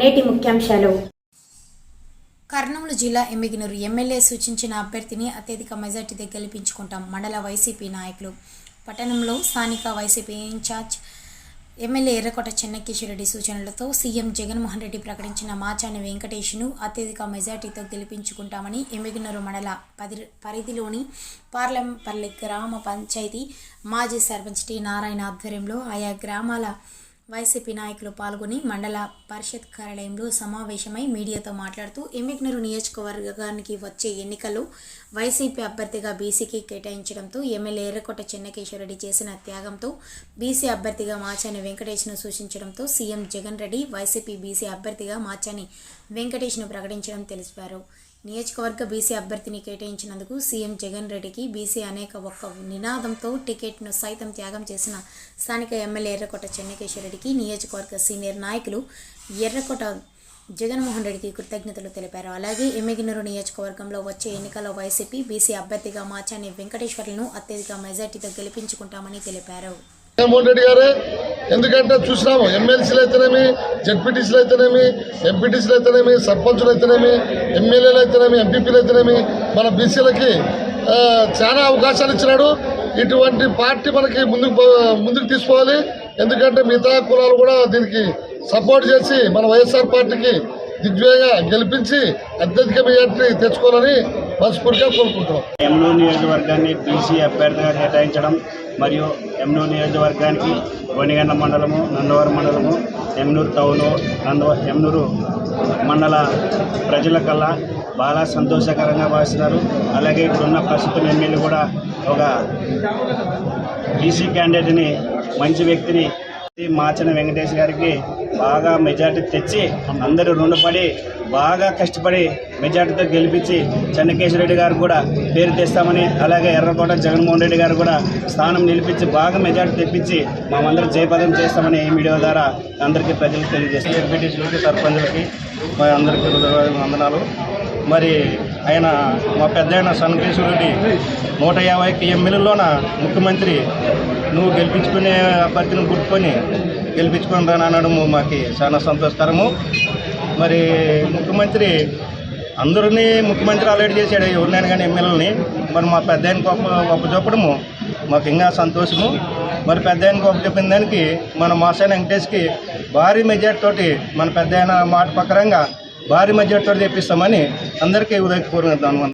నేటి ముఖ్యాంశాలు. కర్నూలు జిల్లా ఎమ్మిగినూరు ఎమ్మెల్యే సూచించిన అభ్యర్థిని అత్యధిక మెజార్టీతో గెలిపించుకుంటాం మండల వైసీపీ నాయకులు. పట్టణంలో స్థానిక వైసీపీ ఇన్ఛార్జ్ ఎమ్మెల్యే ఎర్రకోట చెన్నకేశ్వరరెడ్డి సూచనలతో సీఎం జగన్మోహన్ రెడ్డి ప్రకటించిన మాచాని వెంకటేష్ను అత్యధిక మెజార్టీతో గెలిపించుకుంటామని ఎమ్మిగినూరు మండల పది పరిధిలోని పార్లంపల్లి గ్రామ పంచాయతీ మాజీ సర్పంచ్ టి నారాయణ ఆధ్వర్యంలో ఆయా గ్రామాల వైసీపీ నాయకులు పాల్గొని మండల పరిషత్ కార్యాలయంలో సమావేశమై మీడియాతో మాట్లాడుతూ ఎమ్మిగ్నూరు నియోజకవర్గానికి వచ్చే ఎన్నికలు వైసీపీ అభ్యర్థిగా బీసీకి కేటాయించడంతో ఎమ్మెల్యే ఎర్రకొట్ట చెన్నకేశ్వరరెడ్డి చేసిన త్యాగంతో బీసీ అభ్యర్థిగా మాచాని వెంకటేష్ను సూచించడంతో CM Jagan Reddy YCP BC అభ్యర్థిగా మాచాని వెంకటేష్ను ప్రకటించడం తెలిపారు. నియోజకవర్గ బీసీ అభ్యర్థిని కేటాయించినందుకు సీఎం జగన్ రెడ్డికి బీసీ అనేక ఒక్క నినాదంతో టికెట్ను సైతం త్యాగం చేసిన స్థానిక ఎమ్మెల్యే ఎర్రకోట చెన్నకేశ్వరరెడ్డికి నియోజకవర్గ సీనియర్ నాయకులు ఎర్రకోట జగన్మోహన్ రెడ్డికి కృతజ్ఞతలు తెలిపారు. అలాగే ఎమ్మిగినూరు నియోజకవర్గంలో వచ్చే ఎన్నికల్లో వైసీపీ బీసీ అభ్యర్థిగా మాచాని వెంకటేశ్వర్లను అత్యధిక మెజార్టీతో గెలిపించుకుంటామని తెలిపారు. జగన్మోహన్ రెడ్డి గారే. ఎందుకంటే చూసినాము ఎమ్మెల్సీలు అయితేనేమి జడ్పీటీసీలు అయితేనేమి ఎంపీటీసీలు అయితేనేమి సర్పంచులు అయితేనేమి ఎమ్మెల్యేలు అయితేనేమి ఎంపీపీలు అయితేనేమి మన బీసీలకి చాలా అవకాశాలు ఇచ్చినాడు. ఇటువంటి పార్టీ మనకి ముందుకు ముందుకు తీసుకోవాలి. ఎందుకంటే మిగతా కులాలు కూడా దీనికి సపోర్ట్ చేసి మన వైఎస్ఆర్ పార్టీకి దిగ్విజయంగా గెలిపించి అత్యధిక మెజార్టీ తెచ్చుకోవాలని మనస్ఫూర్తిగా కోరుకుంటున్నాం. నియోజకవర్గాన్ని బీసీ అభ్యర్థిగా కేటాయించడం మరియు ఎమ్నూరు నియోజకవర్గానికి గొనిగండ మండలము నందవరం మండలము ఎమ్నూరు టౌను నందవ ఎమ్నూరు మండల ప్రజలకల్లా బాగా సంతోషకరంగా భావిస్తున్నారు. అలాగే ఇప్పుడున్న ప్రస్తుతం ఎమ్మెల్యే కూడా ఒక బీసీ క్యాండిడేట్ని మంచి వ్యక్తిని మాచన వెంకటేష్ గారికి బాగా మెజార్టీ తెచ్చి అందరూ రుణపడి బాగా కష్టపడి మెజార్టీతో గెలిపించి చెన్నకేశ్వరరెడ్డి గారు కూడా పేరు తెస్తామని అలాగే ఎర్రకోట జగన్మోహన్ రెడ్డి గారు కూడా స్థానం నిలిపించి బాగా మెజార్టీ తెప్పించి మామందరూ జయపదం చేస్తామని ఈ మీడియా ద్వారా అందరికీ ప్రజలకు తెలియజేస్తాం ఎంపీటీసీలకి సర్పంచులకి అందరికీ వందనాలు. మరి ఆయన మా పెద్ద ఆయన సన్కేశ్వరుడి నూట యాభైకి ఎమ్మెల్యేలోన ముఖ్యమంత్రి నువ్వు గెలిపించుకునే అభ్యర్థిని గుర్తుకొని గెలిపించుకొని రాని మాకు చాలా సంతోషకరము. మరి ముఖ్యమంత్రి అందరినీ ముఖ్యమంత్రి ఆల్రెడీ చేశాడు ఎవరినైనా కానీ ఎమ్మెల్యేలని. మరి మా పెద్ద ఆయన గొప్ప గొప్ప చెప్పడము మాకు ఇంకా సంతోషము. మరి పెద్ద ఆయన గొప్ప చెప్పిన దానికి మన మాసాయన వెంకటేష్కి భారీ మెజార్టీ తోటి మన పెద్ద ఆయన మాట ప్రకారంగా భారీ మెజార్టీ తోటి తెప్పిస్తామని అందరికీ ఉదయపూర్వక ధన్యవాదాలు.